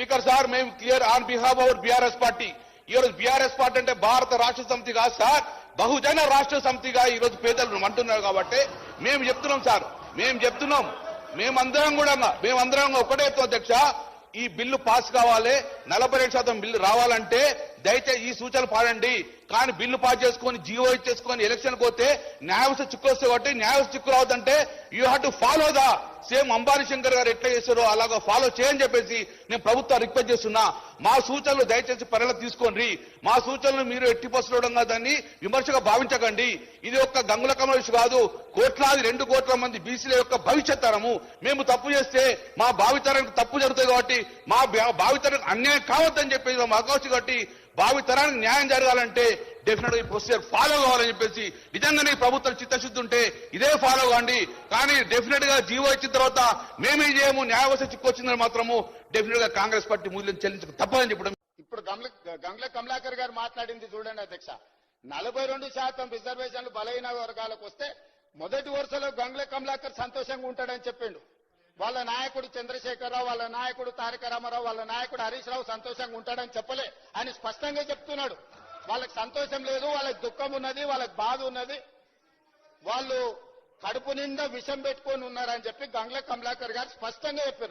Speaker sir మేము clear on behalf our BRS party. ఈ రోజు బీఆర్ఎస్ పార్టీ అంటే భారత రాష్ట్ర సమితి కాదు సార్ బహుజన రాష్ట్ర సమితిగా ఈ రోజు పేదలు అంటున్నారు కాబట్టి మేము చెప్తున్నాం సార్ మేము చెప్తున్నాం. మేమందరం కూడా మేమందరం ఒకటే అధ్యక్ష ఈ బిల్లు పాస్ కావాలి నలభై శాతం బిల్లు రావాలంటే దయచేసి ఈ సూచనలు పాడండి. కానీ బిల్లు పాస్ చేసుకొని జీవో ఇచ్చేసుకొని ఎలక్షన్ పోతే న్యాయవస్థ చిక్కు వస్తే కాబట్టి న్యాయవస్థ చిక్కు రావద్దంటే you have to follow the same Ambani Shankar గారు ఎట్లా చేశారో అలాగా ఫాలో చేయని చెప్పేసి నేను ప్రభుత్వం రిక్వెస్ట్ చేస్తున్నా. మా సూచనలు దయచేసి పరిగణ తీసుకోండి. మా సూచనలు మీరు ఎట్టి పసలవడంగా దాన్ని విమర్శగా భావించకండి. ఇది ఒక గంగుల కమలేష్ కాదు. కోట్లాది రెండు కోట్ల మంది బీసీల యొక్క భవిష్యత్ తరము. మేము తప్పు చేస్తే మా భావితరానికి తప్పు జరుగుతుంది కాబట్టి మా భావితరానికి అన్యాయం కావద్దని చెప్పేసి మా కాబట్టి భావి తరానికి న్యాయం జరగాలంటే డెఫినెట్గా ఈ ప్రొసీజర్ ఫాలో కావాలని చెప్పేసి నిజంగానే ప్రభుత్వం చిత్తశుద్ధి ఉంటే ఇదే ఫాలో కాండి. కానీ డెఫినెట్గా జీవో ఇచ్చిన తర్వాత మేమే చేయము న్యాయవస్థ చిక్కొచ్చిందని మాత్రము డెఫినెట్గా కాంగ్రెస్ పార్టీ మూల్యం చెల్లించక తప్పదని చెప్పడం. ఇప్పుడు గంగ్ల కమలాకర్ గారు మాట్లాడింది చూడండి అధ్యక్ష. నలభై రెండు శాతం రిజర్వేషన్లు బలహీన వర్గాలకు వస్తే మొదటి వరుసలో గంగ్ల కమలాకర్ సంతోషంగా ఉంటాడని చెప్పిండు. వాళ్ళ నాయకుడు చంద్రశేఖరరావు వాళ్ళ నాయకుడు తారక రామారావు వాళ్ళ నాయకుడు హరీష్ రావు సంతోషంగా ఉంటాడని చెప్పలే. ఆయన స్పష్టంగా చెప్తున్నాడు. వాళ్ళకి సంతోషం లేదు వాళ్ళకి దుఃఖం ఉన్నది వాళ్ళకి బాధ ఉన్నది. వాళ్ళు కడుపు నిండా విషం పెట్టుకొని ఉన్నారని చెప్పి గంగ్ల కమలాకర్ గారు స్పష్టంగా చెప్పారు.